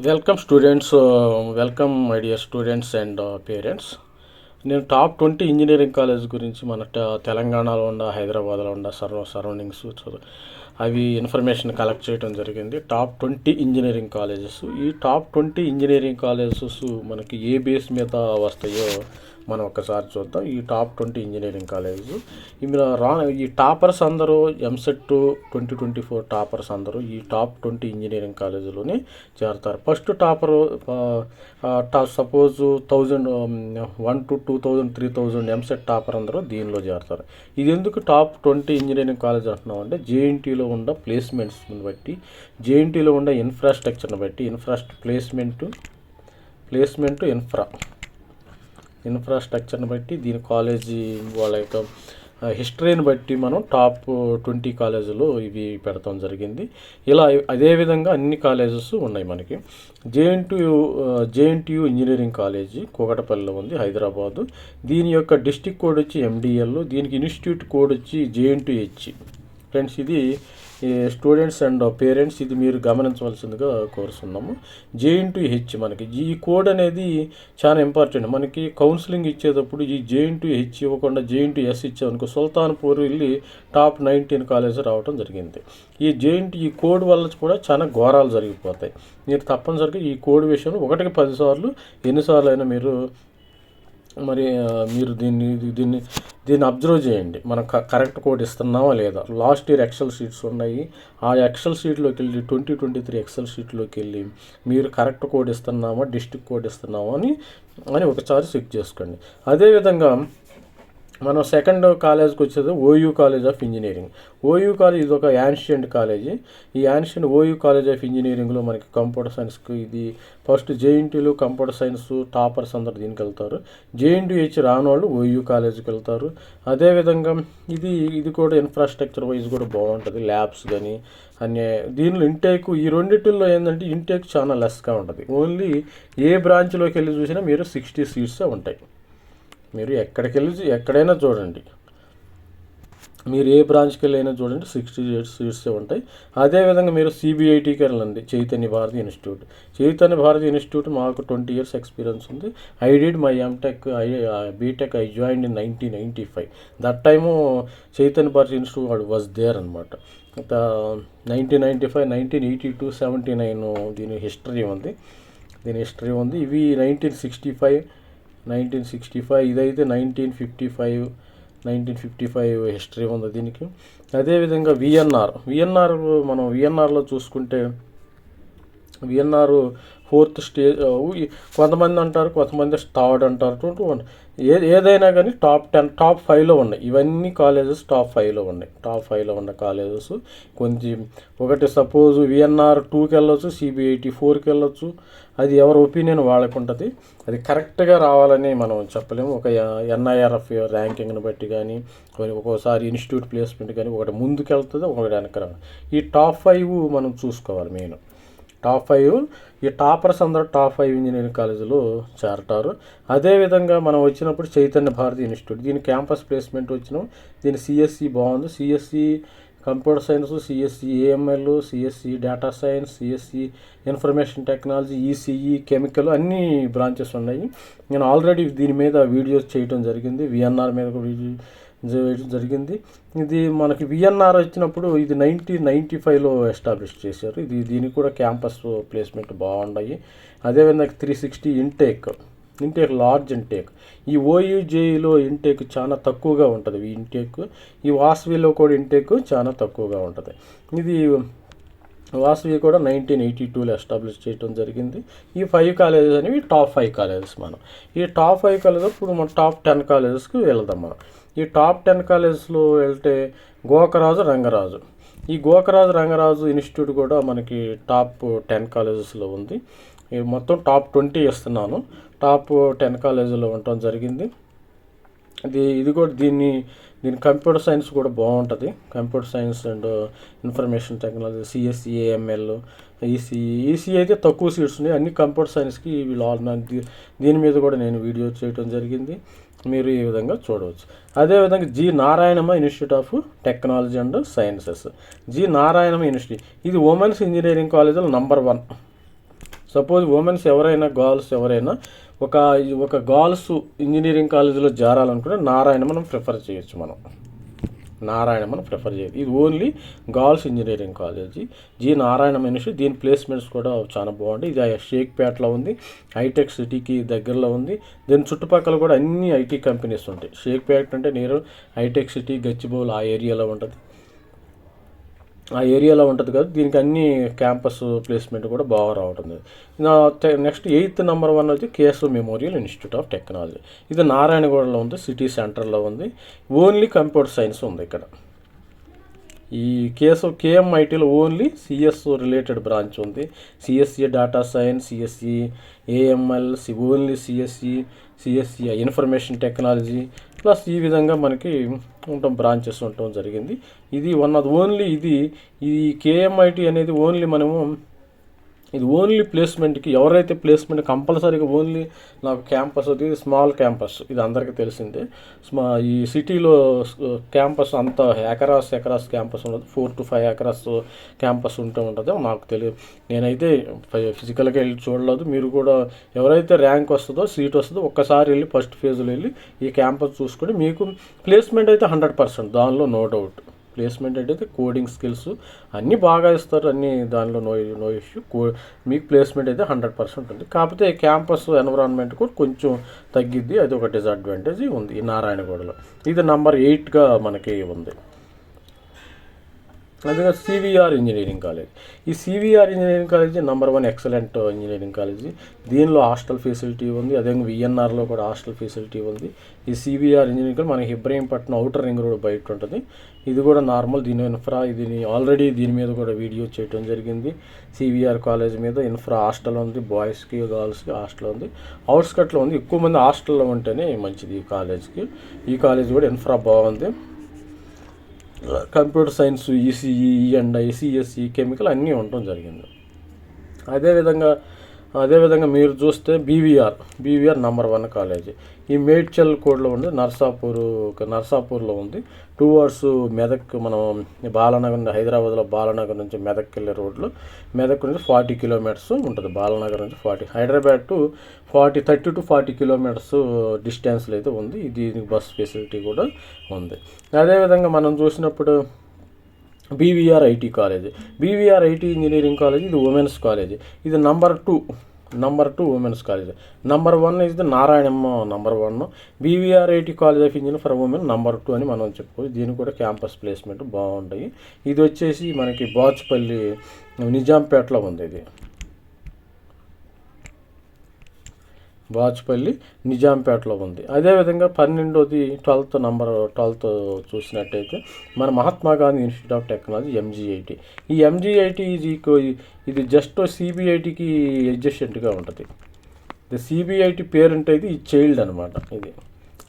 Welcome students welcome my dear students and parents నేను top twenty engineering college గురించి మన తెలంగాణలో ఉన్న హైదరాబాద్లో ఉన్న సర్వ సరౌండింగ్స్ అవి ఇన్ఫర్మేషన్ కలెక్ట్ చేయడం జరిగింది. Top twenty engineering colleges. ఈ టాప్ ట్వంటీ ఇంజనీరింగ్ కాలేజెస్ మనకి ఏ బేస్ మీద వస్తాయో మనం ఒకసారి చూద్దాం. ఈ టాప్ ట్వంటీ ఇంజనీరింగ్ కాలేజ్ ఇందులో రా ఈ టాపర్స్ అందరూ EAMCET twenty twenty four toppers అందరూ ఈ టాప్ ట్వంటీ ఇంజనీరింగ్ కాలేజీలోనే చేరతారు. First topper top suppose thousand one to two thousand three thousand EAMCET topper అందరూ దీనిలో చేరతారు. ఇది ఎందుకు టాప్ ట్వంటీ ఇంజనీరింగ్ కాలేజ్ అంటున్నాం అంటే జేఎన్టీలో ఉన్న ప్లేస్మెంట్స్ని బట్టి జేఎన్టీలో ఉన్న ఇన్ఫ్రాస్ట్రక్చర్ని బట్టి ఇన్ఫ్రాస్ట్ ప్లేస్మెంట్ ప్లేస్మెంట్ ఇన్ఫ్రా ఇన్ఫ్రాస్ట్రక్చర్ని బట్టి దీని కాలేజీ వాళ్ళ యొక్క హిస్టరీని బట్టి మనం టాప్ ట్వంటీ కాలేజీలో ఇవి పెడతాం జరిగింది. ఇలా అదేవిధంగా అన్ని కాలేజెస్ ఉన్నాయి మనకి. జేఎన్టీయు జేఎన్టీయు ఇంజనీరింగ్ కాలేజీ కూకటపల్లిలో ఉంది హైదరాబాదు. దీని యొక్క డిస్టిక్ కోడ్ వచ్చి ఎండిఎల్ దీనికి ఇన్స్టిట్యూట్ కోడ్ వచ్చి జేఎన్టీహెచ్ ఫ్రెండ్స్ ఇది స్టూడెంట్స్ అండ్ పేరెంట్స్ ఇది మీరు గమనించవలసిందిగా కోరుతున్నాము జేఎన్టీ హెచ్ మనకి. ఈ కోడ్ అనేది చాలా ఇంపార్టెంట్ మనకి కౌన్సిలింగ్ ఇచ్చేటప్పుడు ఈ జేఎన్టీ హెచ్ ఇవ్వకుండా జేఎన్టీ ఎస్ ఇచ్చామనుకో సుల్తాన్పూర్ వెళ్ళి టాప్ నైన్టీన్ కాలేజ్ రావడం జరిగింది. ఈ జేఎన్టీ ఈ కోడ్ వల్ల కూడా చాలా ఘోరాలు జరిగిపోతాయి. మీరు తప్పనిసరిగా ఈ కోడ్ విషయంలో ఒకటికి పదిసార్లు ఎన్నిసార్లు అయినా మీరు మరి మీరు దీన్ని దీన్ని దీన్ని అబ్జర్వ్ చేయండి. మనం కరెక్ట్ కోడ్ ఇస్తున్నామా లేదా? లాస్ట్ ఇయర్ ఎక్సెల్ షీట్స్ ఉన్నాయి. ఆ ఎక్సెల్ షీట్లోకి వెళ్ళి ట్వంటీ ట్వంటీ త్రీ ఎక్సెల్ షీట్లోకి వెళ్ళి మీరు కరెక్ట్ కోడ్ ఇస్తున్నామా డిస్ట్రిక్ట్ కోడ్ ఇస్తున్నామా అని అని ఒకసారి చెక్ చేసుకోండి. అదేవిధంగా మనం సెకండ్ కాలేజ్కి వచ్చేది OU college of engineering OU college ఇది ఒక యాన్షియంట్ కాలేజీ ఈ యాన్షియంట్ ఓయూ కాలేజ్ ఆఫ్ ఇంజనీరింగ్లో మనకి కంప్యూటర్ సైన్స్కి ఇది ఫస్ట్ జేఎన్టీలో కంప్యూటర్ సైన్స్ టాపర్స్ అందరు దీనికి వెళ్తారు. జేఎన్టీహెచ్ రాని వాళ్ళు ఓయూ కాలేజీకి వెళ్తారు. అదేవిధంగా ఇది ఇది కూడా ఇన్ఫ్రాస్ట్రక్చర్ వైజ్ కూడా బాగుంటుంది. ల్యాబ్స్ కానీ అనే దీనిలో ఇంటేక్ ఈ రెండిటిల్లో ఏంటంటే ఇంటేక్ చాలా లెస్గా ఉంటుంది. ఓన్లీ ఏ బ్రాంచ్లోకి వెళ్ళి చూసినా మీరు సిక్స్టీ సీట్సే ఉంటాయి. మీరు ఎక్కడికి వెళ్ళి ఎక్కడైనా చూడండి. మీరు ఏ బ్రాంచ్కి వెళ్ళైనా చూడండి. సిక్స్టీ ఎయిట్ సీట్స్ ఉంటాయి. అదేవిధంగా మీరు సిబిఐటికి వెళ్ళండి. చైతన్య భారతి ఇన్స్టిట్యూట్. చైతన్య భారతి ఇన్స్టిట్యూట్ మాకు ట్వంటీ ఇయర్స్ ఎక్స్పీరియన్స్ ఉంది. I did my MTech I BTech I join in nineteen ninety five. That time Chaitanya Bharathi institute వాడు వాజ్ దేర్ అనమాట nineteen ninety five nineteen eighty two seventy nine దీని history ఉంది. దీని history ఉంది. ఇవి nineteen sixty five nineteen sixty five ఇదైతే nineteen fifty five nineteen fifty five history ఉంది దీనికి. అదేవిధంగా విఎన్ఆర్. విఎన్ఆర్ మనం విఎన్ఆర్లో చూసుకుంటే విఎన్ఆర్ ఫోర్త్ స్టేజ్ కొంతమంది అంటారు కొంతమంది థర్డ్ అంటారు టూ వన్ ఏ ఏదైనా కానీ టాప్ టెన్ టాప్ ఫైవ్లో ఉన్నాయి. ఇవన్నీ కాలేజెస్ టాప్ ఫైవ్లో ఉన్నాయి. టాప్ ఫైవ్లో ఉన్న కాలేజెస్ కొంచెం ఒకటి సపోజ్ విఎన్ఆర్ టూకి వెళ్ళొచ్చు సిబిఐటి ఫోర్కి వెళ్ళొచ్చు. అది ఎవరి ఒపీనియన్ వాళ్ళకు ఉంటుంది. అది కరెక్ట్గా రావాలని మనం చెప్పలేము. ఒక ఎన్ఐఆర్ఎఫ్ ర్యాంకింగ్ని బట్టి కానీ ఒక్కోసారి ఇన్స్టిట్యూట్ ప్లేస్మెంట్ కానీ ఒకటి ముందుకు వెళ్తుంది ఒకటి వెనక ఈ టాప్ ఫైవ్ మనం చూసుకోవాలి మెయిన్. Top five. ఈ టాపర్స్ అందరూ టాప్ ఫైవ్ ఇంజనీరింగ్ కాలేజీలో చేరతారు. అదేవిధంగా మనం వచ్చినప్పుడు చైతన్య భారతి ఇన్స్టిట్యూట్. దీని క్యాంపస్ ప్లేస్మెంట్ వచ్చినాం. దీని సిఎస్సి బాగుంది. CSE computer science CSE AML CSE data science CSE information technology ECE chemical అన్ని బ్రాంచెస్ ఉన్నాయి. నేను ఆల్రెడీ దీని మీద వీడియోస్ చేయడం జరిగింది. విఎన్ఆర్ మీద కూడా చేయడం జరిగింది. ఇది మనకి విఎన్ఆర్ వచ్చినప్పుడు ఇది నైన్టీన్ నైంటీ ఫైవ్లో ఎస్టాబ్లిష్ చేశారు. ఇది దీనికి కూడా క్యాంపస్ ప్లేస్మెంట్ బాగున్నాయి అదేవిధంగా three sixty intake intake large intake ఈ ఓయూజేఈలో ఇంటేక్ చాలా తక్కువగా ఉంటుంది. ఈ ఇంటేక్ ఈ వాస్వీలో కూడా ఇంటేక్ చాలా తక్కువగా ఉంటుంది. ఇది వాసవి కూడా నైన్టీన్ ఎయిటీ టూలో ఎస్టాబ్లిష్ చేయడం జరిగింది. ఈ ఫైవ్ కాలేజెస్ అనేవి టాప్ ఫైవ్ కాలేజెస్ మనం. ఈ టాప్ ఫైవ్ కాలేజెస్ ఇప్పుడు మనం టాప్ టెన్ కాలేజెస్కి వెళ్దాం మనం. ఈ టాప్ టెన్ కాలేజెస్లో వెళ్తే గోకరాజు రంగరాజు. ఈ గోకరాజు రంగరాజు ఇన్స్టిట్యూట్ కూడా మనకి టాప్ టెన్ కాలేజెస్లో ఉంది. మొత్తం టాప్ ట్వంటీ ఇస్తున్నాను. టాప్ టెన్ కాలేజీలో ఉండటం జరిగింది. ఇది ఇది కూడా దీన్ని దీని కంప్యూటర్ సైన్స్ కూడా బాగుంటుంది. Computer science and information technology CSE AML ECE EC అయితే తక్కువ సీట్స్ ఉన్నాయి. అన్ని కంప్యూటర్ సైన్స్కి వీళ్ళు ఆల్ దీని మీద కూడా నేను వీడియో చేయడం జరిగింది. మీరు ఈ విధంగా చూడవచ్చు. అదేవిధంగా G Narayanamma institute of technology and sciences G Narayanamma institute ఇది ఉమెన్స్ ఇంజనీరింగ్ కాలేజీలో నంబర్ వన్ సపోజ్ ఉమెన్స్ ఎవరైనా గర్ల్స్ ఎవరైనా ఒక ఒక గర్ల్స్ ఇంజనీరింగ్ కాలేజీలో చేరాలనుకుంటే నారాయణ మనం ప్రిఫర్ చేయొచ్చు మనం. నారాయణ మనం ప్రిఫర్ చేయదు. ఇది only girls engineering college. G Narayana మనిషి దీని ప్లేస్మెంట్స్ కూడా చాలా బాగుంటాయి. ఇది షేక్పేటలో ఉంది హైటెక్ సిటీకి దగ్గరలో ఉంది. దీని చుట్టుపక్కల కూడా అన్ని ఐటీ కంపెనీస్ ఉంటాయి. షేక్పేట అంటే నేను హైటెక్ సిటీ గచ్చిబౌల్ ఆ ఏరియాలో ఉంటుంది. ఆ ఏరియాలో ఉంటుంది కదా దీనికి అన్ని క్యాంపస్ ప్లేస్మెంట్ కూడా బాగా రావటుంది నెక్స్ట్ ఎయిత్ నెంబర్ వన్ వచ్చి KSO memorial institute of technology. ఇది నారాయణగూడలో ఉంది సిటీ సెంటర్లో ఉంది. ఓన్లీ కంప్యూటర్ సైన్స్ ఉంది ఇక్కడ. ఈ కేసు కేఎంఐటీలో ఓన్లీ సిఎస్ రిలేటెడ్ బ్రాంచ్ ఉంది. CSE data science CSE AML C only CSE CSE information technology plus ఈ విధంగా మనకి ఉండటం బ్రాంచెస్ ఉండటం జరిగింది. ఇది వన్ ఆఫ్ ఓన్లీ ఇది ఈ కేఎంఐటి అనేది ఓన్లీ మనము ఇది ఓన్లీ ప్లేస్మెంట్కి ఎవరైతే ప్లేస్మెంట్ కంపల్సరీగా ఓన్లీ నాకు క్యాంపస్ అది స్మాల్ క్యాంపస్ ఇది అందరికీ తెలిసిందే. స్మా ఈ సిటీలో క్యాంపస్ అంత ఎకరాస్ ఎకరాస్ క్యాంపస్ ఉండదు. Four to five acres campus ఉంటూ ఉంటుంది నాకు తెలియదు. నేనైతే ఫిజికల్గా వెళ్ళి చూడలేదు. మీరు కూడా ఎవరైతే ర్యాంక్ వస్తుందో సీట్ వస్తుందో ఒక్కసారి వెళ్ళి ఫస్ట్ ఫేజ్లో వెళ్ళి ఈ క్యాంపస్ చూసుకొని మీకు ప్లేస్మెంట్ అయితే హండ్రెడ్ పర్సెంట్ దానిలో నో డౌట్ ప్లేస్మెంట్ అయితే కోడింగ్ స్కిల్స్ అన్నీ బాగా ఇస్తారు అన్నీ దానిలో నో నో ఇష్యూ కో మీకు ప్లేస్మెంట్ అయితే హండ్రెడ్ పర్సెంట్ ఉంది. కాకపోతే క్యాంపస్ ఎన్విరాన్మెంట్ కూడా కొంచెం తగ్గిద్ది. అది ఒక డిసడ్వాంటేజ్ ఉంది ఈ నారాయణగూడలో. ఇది నంబర్ ఎయిట్గా మనకి ఉంది. అందుకే సివిఆర్ ఇంజనీరింగ్ కాలేజ్ ఈ CVR engineering college number one excellent engineering college దీనిలో హాస్టల్ ఫెసిలిటీ ఉంది. అదే విఎన్ఆర్లో కూడా హాస్టల్ ఫెసిలిటీ ఉంది. ఈ సివిఆర్ ఇంజనీరింగ్ కాలేజ్ మనకి ఇబ్రహీంపట్నం అవుటర్ రింగ్ రోడ్ బయట ఉంటుంది. ఇది కూడా నార్మల్ దీని ఇన్ఫ్రా దీని ఆల్రెడీ దీని మీద కూడా వీడియో చేయడం జరిగింది. సివిఆర్ కాలేజ్ మీద ఇన్ఫ్రా హాస్టల్ ఉంది. బాయ్స్కి గర్ల్స్కి హాస్టల్ ఉంది. అవుట్స్కట్లో ఉంది. ఎక్కువ మంది హాస్టల్లో ఉంటేనే మంచిది ఈ కాలేజ్కి ఈ కాలేజ్ కూడా ఇన్ఫ్రా బాగుంది. Computer science ECE and ICSE chemical అన్నీ ఉండటం జరిగింది. అదేవిధంగా అదేవిధంగా మీరు చూస్తే BVR BVR number one college. ఈ మేడ్చల్ కోడ్లో ఉంది నర్సాపూర్ నర్సాపూర్లో ఉంది. టూ అవర్స్ మెదక్ మనం బాలనగర్ హైదరాబాద్లో బాలనగర్ నుంచి మెదక్ వెళ్ళే రోడ్లో. మెదక్ నుంచి ఫార్టీ కిలోమీటర్స్ ఉంటుంది బాలనగర్ నుంచి forty. Hyderabad to forty thirty to forty kilometres డిస్టెన్స్లో అయితే ఉంది. దీనికి బస్ ఫెసిలిటీ కూడా ఉంది. అదేవిధంగా మనం చూసినప్పుడు BVR IT college. BVR IT engineering college ఇది ఉమెన్స్ కాలేజ్. ఇది number two number two women's college number one is the Narayanamma number one BVR IT college of engineer for women number two అని మనం చెప్పుకోవచ్చు. దీనికి కూడా campus placement బాగుంటాయి. ఇది వచ్చేసి మనకి బాచుపల్లి నిజాంపేటలో ఉంది ఇది. బాచుపల్లి నిజాంపేటలో ఉంది. అదేవిధంగా పన్నెండోది ట్వెల్త్ నంబర్ ట్వెల్త్ చూసినట్టయితే మన Mahatma Gandhi institute of technology MGIT ఈ ఎంజీఐటి ఇది ఇది జస్ట్ సిబిఐటికి అడ్జస్టెంట్గా ఉంటుంది. ఇది సిబిఐటి పేరెంట్ అయితే ఈ చైల్డ్ అనమాట ఇది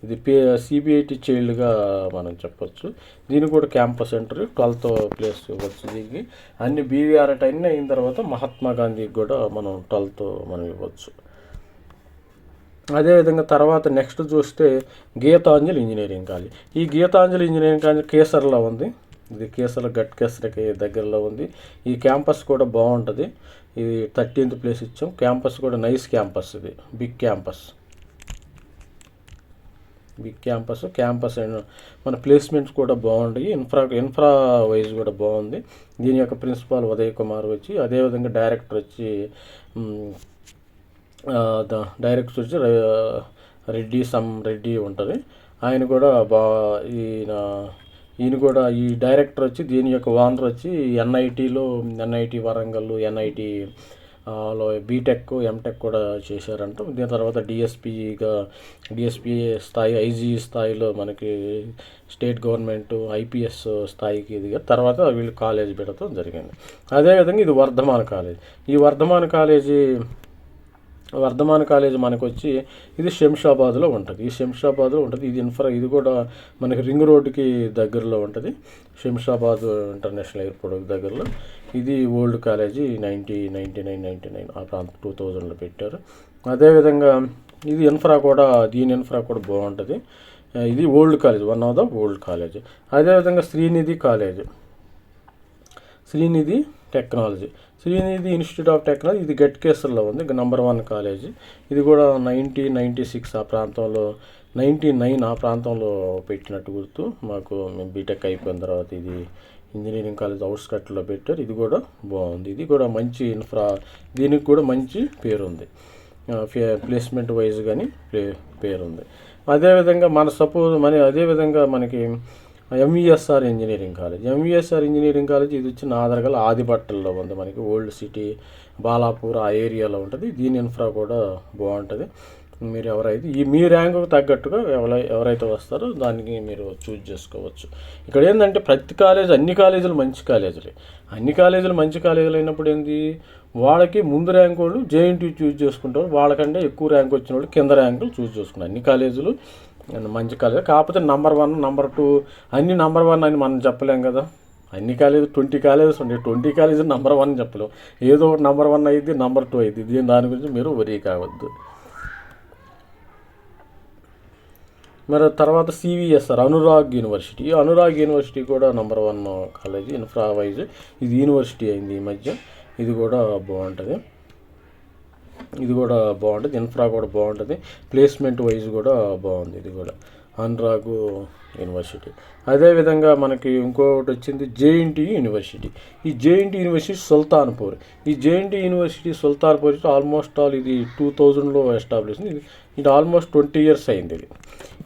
ఇది పే సిబిఐటి చైల్డ్గా మనం చెప్పొచ్చు. దీని కూడా క్యాంపస్ సెంటర్ ట్వెల్త్ ప్లేస్ ఇవ్వచ్చు దీనికి అన్ని బీవీఆర్ అన్ని అయిన తర్వాత మహాత్మా గాంధీకి కూడా మనం ట్వెల్త్ మనం ఇవ్వచ్చు. అదేవిధంగా తర్వాత నెక్స్ట్ చూస్తే గీతాంజలి ఇంజనీరింగ్ కాలేజ్. ఈ గీతాంజలి ఇంజనీరింగ్ కాలేజ్ కేసర్లో ఉంది. ఇది కేసర్ల గట్ కేసర్కి దగ్గరలో ఉంది. ఈ క్యాంపస్ కూడా బాగుంటుంది. ఇది థర్టీన్త్ ప్లేస్ ఇచ్చాం. క్యాంపస్ కూడా నైస్ క్యాంపస్ ఇది. Big campus. Big campus campus and మన ప్లేస్మెంట్స్ కూడా బాగుంటాయి. ఇన్ఫ్రా ఇన్ఫ్రా వైజ్ కూడా బాగుంది. దీని యొక్క ప్రిన్సిపాల్ ఉదయ్ కుమార్ వచ్చి అదేవిధంగా డైరెక్టర్ వచ్చి డైరెక్టర్ వచ్చి రెడ్డి సమ్ రెడ్డి ఉంటుంది. ఆయన కూడా బా ఈయన ఈయన కూడా ఈ డైరెక్టర్ వచ్చి దీని యొక్క ఓనర్ వచ్చి ఎన్ఐటీలో ఎన్ఐటి వరంగల్ ఎన్ఐటి లో బీటెక్ ఎంటెక్ కూడా చేశారంట. దీని తర్వాత డిఎస్పిగా డిఎస్పి స్థాయి ఐజీ స్థాయిలో మనకి స్టేట్ గవర్నమెంట్ ఐపీఎస్ స్థాయికి ఎదిగా తర్వాత వీళ్ళు కాలేజ్ పెడతాం జరిగింది. అదేవిధంగా ఇది వర్ధమాన కాలేజ్. ఈ వర్ధమాన కాలేజీ వర్ధమాన కాలేజ్ మనకు వచ్చి ఇది శంషాబాద్లో ఉంటుంది. ఈ శంషాబాద్లో ఉంటుంది. ఇది ఇన్ఫ్రా ఇది కూడా మనకి రింగ్ రోడ్డుకి దగ్గరలో ఉంటుంది. శంషాబాద్ ఇంటర్నేషనల్ ఎయిర్పోర్ట్ దగ్గరలో. ఇది old college ninety ninety nine ninety nine ఆ ప్రాంతం టూ థౌజండ్లో పెట్టారు. అదేవిధంగా ఇది ఇన్ఫ్రా కూడా దీని ఇన్ఫ్రా కూడా బాగుంటుంది. ఇది old college one of the old college. అదేవిధంగా Srinidhi college. Srinidhi technology. Srinidhi institute of technology ఇది గట్ కేసర్లో ఉంది నంబర్ వన్ కాలేజీ ఇది కూడా నైన్టీన్ నైంటీ సిక్స్ ఆ ప్రాంతంలో నైంటీ నైన్ ఆ ప్రాంతంలో పెట్టినట్టు గుర్తు. మాకు మేము బీటెక్ అయిపోయిన తర్వాత ఇది ఇంజనీరింగ్ కాలేజ్ అవుట్స్కట్లో పెట్టారు. ఇది కూడా బాగుంది. ఇది కూడా మంచి ఇన్ఫ్రా దీనికి కూడా మంచి పేరు ఉంది ప్లేస్మెంట్ వైజ్ కానీ పే పేరుంది. అదేవిధంగా మన సపోజ్ మన అదేవిధంగా మనకి MESR engineering college MESR engineering college ఇది వచ్చి నాదరగల ఆదిబట్టల్లో ఉంది మనకి. ఓల్డ్ సిటీ బాలాపూర్ ఆ ఏరియాలో ఉంటుంది. దీని ఇన్ఫ్రా కూడా బాగుంటుంది. మీరు ఎవరైతే ఈ మీ ర్యాంకుకు తగ్గట్టుగా ఎవరై ఎవరైతే వస్తారో దానికి మీరు చూజ్ చేసుకోవచ్చు. ఇక్కడ ఏంటంటే ప్రతి కాలేజ్ అన్ని కాలేజీలు మంచి కాలేజీలే. అన్ని కాలేజీలు మంచి కాలేజీలు అయినప్పుడు ఏంది? వాళ్ళకి ముందు ర్యాంక్ వాళ్ళు జేఎన్టీ చూజ్ చేసుకుంటారు. వాళ్ళకంటే ఎక్కువ ర్యాంక్ వచ్చిన వాళ్ళు కింద ర్యాంకులు చూజ్ చేసుకుంటారు. అన్ని కాలేజీలు మంచి కాలేజ్. కాకపోతే నంబర్ వన్ నంబర్ టూ అన్ని నంబర్ వన్ అని మనం చెప్పలేం కదా. అన్ని కాలేజీ ట్వంటీ కాలేజెస్ ఉంటాయి ట్వంటీ కాలేజీ నెంబర్ వన్ చెప్పలేము ఏదో ఒకటి నెంబర్ వన్ అయ్యింది నెంబర్ టూ అయ్యింది దీని దాని గురించి మీరు వరీ కావద్దు. మరి తర్వాత CVSR Anurag university Anurag university కూడా number one college infra wise ఇది యూనివర్సిటీ అయింది ఈ మధ్య. ఇది కూడా బాగుంటుంది. ఇది కూడా బాగుంటుంది. ఇన్ఫ్రా కూడా బాగుంటుంది. ప్లేస్మెంట్ వైజ్ కూడా బాగుంది. ఇది కూడా. అనురాగు యూనివర్సిటీ. అదేవిధంగా మనకి ఇంకొకటి వచ్చింది జేఎన్టీ యూనివర్సిటీ. ఈ జేఎన్టీ యూనివర్సిటీ సుల్తాన్పూర్. ఈ JNT university Sultanpur almost all ఇది టూ థౌజండ్లో ఎస్టాబ్లిష్ ఇది ఇది ఆల్మోస్ట్ ట్వంటీ ఇయర్స్ అయింది ఇది.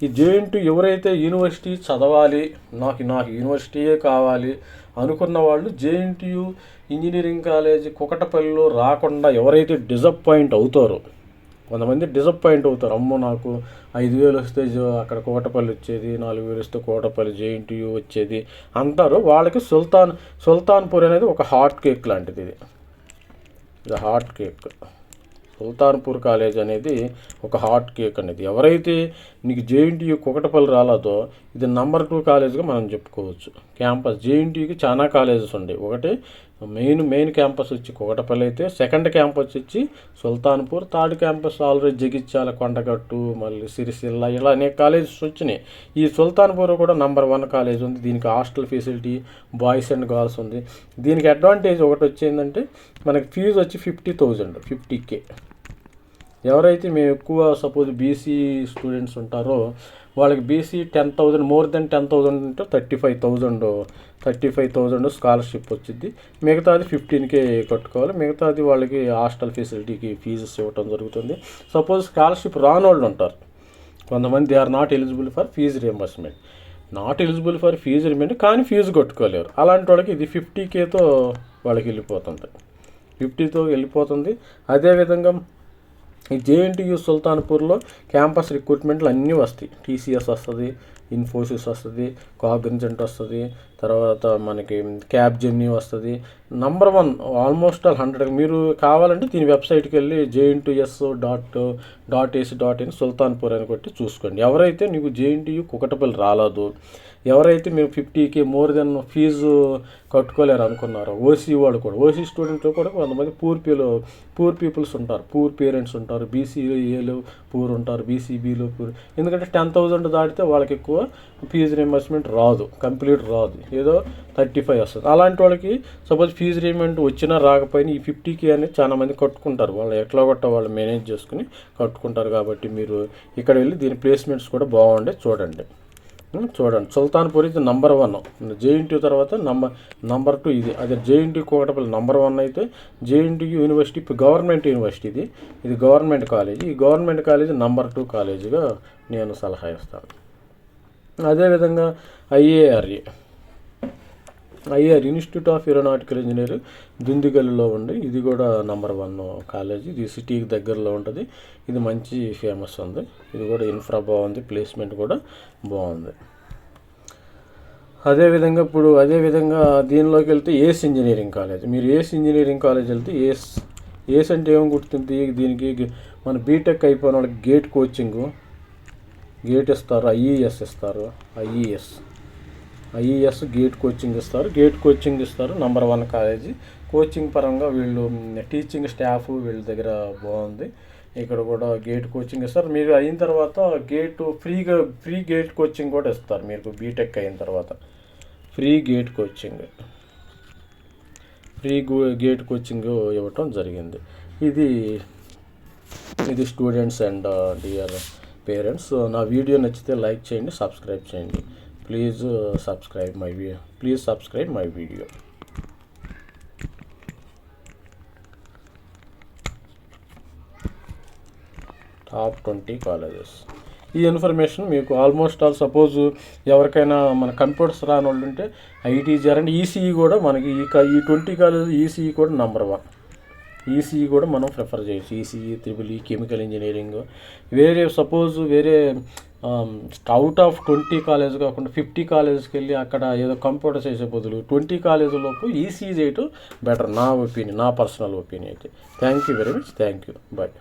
ఈ జేఎన్టీ ఎవరైతే యూనివర్సిటీ చదవాలి నాకు నాకు యూనివర్సిటీయే కావాలి అనుకున్న వాళ్ళు జేఎన్టీయు ఇంజనీరింగ్ కాలేజీ కుకటపల్లిలో రాకుండా ఎవరైతే డిసప్పాయింట్ అవుతారో కొంతమంది డిసప్పాయింట్ అవుతారు. అమ్మో నాకు ఐదు వేలు వస్తే అక్కడ కోటపల్లి వచ్చేది నాలుగు వేలు వస్తే కోటపల్లి జేఎన్టీయు వచ్చేది అంటారు. వాళ్ళకి సుల్తాన్ సుల్తాన్పూర్ అనేది ఒక హాట్ కేక్ లాంటిది ఇది. ఇది హాట్ కేక్. సుల్తాన్పూర్ కాలేజ్ అనేది ఒక హాట్ కేక్ అనేది. ఎవరైతే నీకు జేఎన్టీయూ కుకటపల్లి రాలేదో ఇది నంబర్ టూ కాలేజ్గా మనం చెప్పుకోవచ్చు. క్యాంపస్ జేఎన్టీయూకి చాలా కాలేజెస్ ఉన్నాయి ఒకటి మెయిన్ మెయిన్ క్యాంపస్ వచ్చి కుకటపల్లి అయితే సెకండ్ క్యాంపస్ వచ్చి Sultanpur third campus already Jagtial Kondagattu మళ్ళీ సిరిసిల్ల ఇలా అనేక కాలేజెస్ వచ్చినాయి. ఈ సుల్తాన్పూర్ కూడా నంబర్ వన్ కాలేజ్ ఉంది. దీనికి hostel facility boys and girls ఉంది. దీనికి అడ్వాంటేజ్ ఒకటి వచ్చిందంటే మనకి ఫీజు వచ్చి ఫిఫ్టీ థౌజండ్ ఫిఫ్టీ కే. ఎవరైతే మేము ఎక్కువ సపోజ్ బీసీ స్టూడెంట్స్ ఉంటారో వాళ్ళకి BC ten thousand more than ten thousand ఉంటే thirty five thousand thirty five thousand scholarship వచ్చింది మిగతాది ఫిఫ్టీన్కే కట్టుకోవాలి. మిగతాది వాళ్ళకి హాస్టల్ ఫెసిలిటీకి ఫీజెస్ ఇవ్వటం జరుగుతుంది. సపోజ్ స్కాలర్షిప్ రాని వాళ్ళు ఉంటారు. కొంతమంది they are not eligible for fee reimbursement not eligible for fee reimbursement కానీ ఫీజు కట్టుకోలేరు. అలాంటి వాళ్ళకి ఇది ఫిఫ్టీ కేతో వాళ్ళకి వెళ్ళిపోతుంది. ఫిఫ్టీతో వెళ్ళిపోతుంది. అదేవిధంగా ఈ జేఎన్టీయు సుల్తాన్పూర్లో క్యాంపస్ రిక్రూట్మెంట్లు అన్నీ వస్తాయి. టీసీఎస్ వస్తుంది ఇన్ఫోసిస్ వస్తుంది కాగ్నిజెంట్ వస్తుంది తర్వాత మనకి క్యాబ్ జర్నీ వస్తుంది. Number one almost all hundred మీరు కావాలంటే దీని వెబ్సైట్కి వెళ్ళి JNTS dot dot AC dot in Sultanpur అని కొట్టి చూసుకోండి. ఎవరైతే నీకు జేఎన్టీయు కుకటపల్లి రాలేదు ఎవరైతే మేము ఫిఫ్టీకి మోర్ దెన్ ఫీజు కట్టుకోలేరు అనుకున్నారో ఓసీ వాళ్ళు కూడా ఓసీ స్టూడెంట్లు కూడా కొంతమంది పూర్ పీలు పూర్ పీపుల్స్ ఉంటారు పూర్ పేరెంట్స్ ఉంటారు బీసీఏలు పూర్ ఉంటారు బీసీబీలో పూర్. ఎందుకంటే టెన్ థౌజండ్ దాటితే వాళ్ళకి ఎక్కువ ఫీజు రియంబర్స్మెంట్ రాదు కంప్లీట్ రాదు. ఏదో థర్టీ ఫైవ్ వస్తుంది. అలాంటి వాళ్ళకి సపోజ్ ఫీజు రియంబర్స్మెంట్ వచ్చినా రాకపోయినా ఈ ఫిఫ్టీకి అనేది చాలా మంది కట్టుకుంటారు. వాళ్ళు ఎట్లా కొట్ట వాళ్ళు మేనేజ్ చేసుకుని కట్టుకుంటారు కాబట్టి మీరు ఇక్కడ వెళ్ళి దీని ప్లేస్మెంట్స్ కూడా బాగుండే చూడండి. చూడండి. సుల్తాన్పూర్ ఇది నంబర్ వన్ జేఎన్టీ తర్వాత నంబర్ నంబర్ టూ ఇది. అదే జేఎన్టీ కోటపల్లి నంబర్ వన్ అయితే జేఎన్టీ యూనివర్సిటీ ఇప్పుడు గవర్నమెంట్ యూనివర్సిటీ ఇది. ఇది గవర్నమెంట్ కాలేజీ ఈ గవర్నమెంట్ కాలేజీ నంబర్ టూ కాలేజీగా నేను సలహా ఇస్తాను. అదేవిధంగా IARA. IR institute of aeronautical engineer దుందిగల్లో ఉంది. ఇది కూడా నంబర్ వన్ కాలేజ్. ఇది సిటీకి దగ్గరలో ఉంటుంది. ఇది మంచి ఫేమస్ ఉంది. ఇది కూడా ఇన్ఫ్రా బాగుంది. ప్లేస్మెంట్ కూడా బాగుంది. అదేవిధంగా ఇప్పుడు అదేవిధంగా దీనిలోకి వెళ్తే ఏస్ ఇంజనీరింగ్ కాలేజ్. మీరు ఏస్ ఇంజనీరింగ్ కాలేజ్ వెళ్తే ఏస్ ఏస్ అంటే ఏం గుర్తుంది? దీనికి మన బీటెక్ అయిపోయిన వాళ్ళకి గేట్ కోచింగు. గేట్ ఇస్తారు ఐఈఎస్ ఇస్తారు. ఐఈఎస్ ఐఈఎస్ గేట్ కోచింగ్ ఇస్తారు. గేట్ కోచింగ్ ఇస్తారు నంబర్ వన్ కాలేజీ. కోచింగ్ పరంగా వీళ్ళు టీచింగ్ స్టాఫ్ వీళ్ళ దగ్గర బాగుంది. ఇక్కడ కూడా గేట్ కోచింగ్ ఇస్తారు. మీరు అయిన తర్వాత గేట్ ఫ్రీగా ఫ్రీ గేట్ కోచింగ్ కూడా ఇస్తారు. మీకు బీటెక్ అయిన తర్వాత. Free GATE coaching. Free GATE coaching ఇవ్వటం జరిగింది. ఇది ఇది స్టూడెంట్స్ అండ్ డియర్ పేరెంట్స్ నా వీడియో నచ్చితే లైక్ చేయండి సబ్స్క్రైబ్ చేయండి. Please uh, subscribe my please subscribe my video. Top twenty colleges ఈ ఇన్ఫర్మేషన్ మీకు ఆల్మోస్ట్ ఆల్ సపోజ్ ఎవరికైనా మన కంప్యూటర్స్ రాని వాళ్ళు ఉంటే ఐటీ జరండి ఈసీఈ కూడా మనకి ఈ ఈ ట్వంటీ కాలేజ్ ఈసీఈ కూడా నెంబర్ వన్ ఈసీఈ కూడా మనం ప్రిఫర్ చేయొచ్చు. ECE triple E chemical engineering వేరే సపోజ్ వేరే అవుట్ ఆఫ్ ట్వంటీ కాలేజ్ కాకుండా ఫిఫ్టీ కాలేజ్కి వెళ్ళి అక్కడ ఏదో కంప్యూటర్ చేసే బదులు ట్వంటీ కాలేజీలోపు ఈసీఈ చేయటం బెటర్ నా ఒపీనియన్ నా పర్సనల్ ఒపీనియన్ అయితే. Thank you very much thank you bye